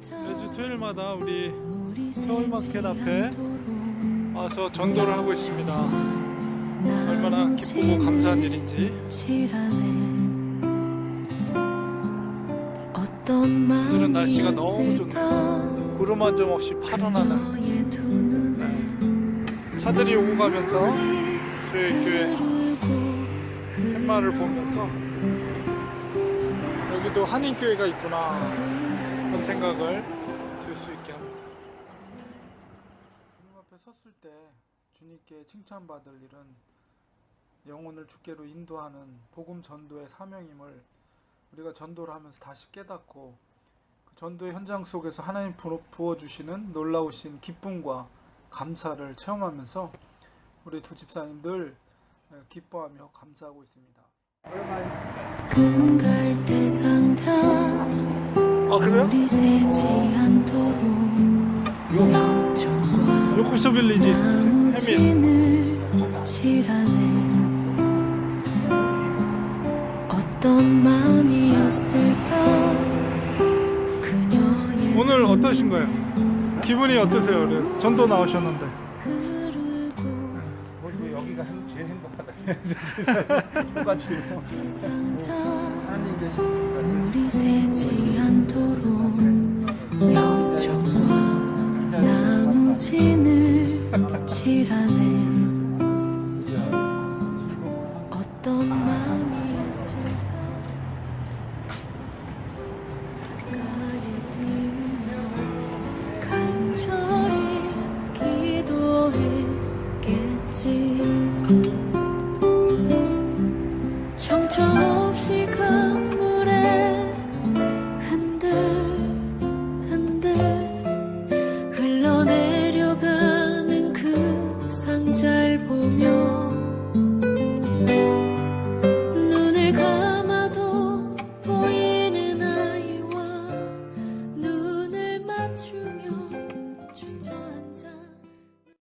매주 토요일마다 우리 서울마켓 앞에 와서 전도를 하고 있습니다. 얼마나 기쁘고 감사한 일인지. 오늘은 날씨가 너무 좋네요. 구름 한 점 없이 파란 하늘. 네. 차들이 오고 가면서 저희 교회 팻말을 보면서 여기도 한인교회가 있구나 그런 생각을 들 수 있게 합니다. 주님 앞에 섰을 때 주님께 칭찬받을 일은 영혼을 주께로 인도하는 복음 전도의 사명임을 우리가 전도를 하면서 다시 깨닫고 그 전도의 현장 속에서 하나님 부어- 부어주시는 놀라우신 기쁨과 감사를 체험하면서 우리 두 집사님 늘 기뻐하며 감사하고 있습니다. 아 그래요? 역정과 로코쇼 빌리지 칠하네 어떤 마음이었을까 그녀의 오늘 어떠신가요? 기분이 어떠세요? 오늘 전도 나오셨는데 뭐 이거 여기가 행- 제일 행복하다. 하나님 계신 칠하네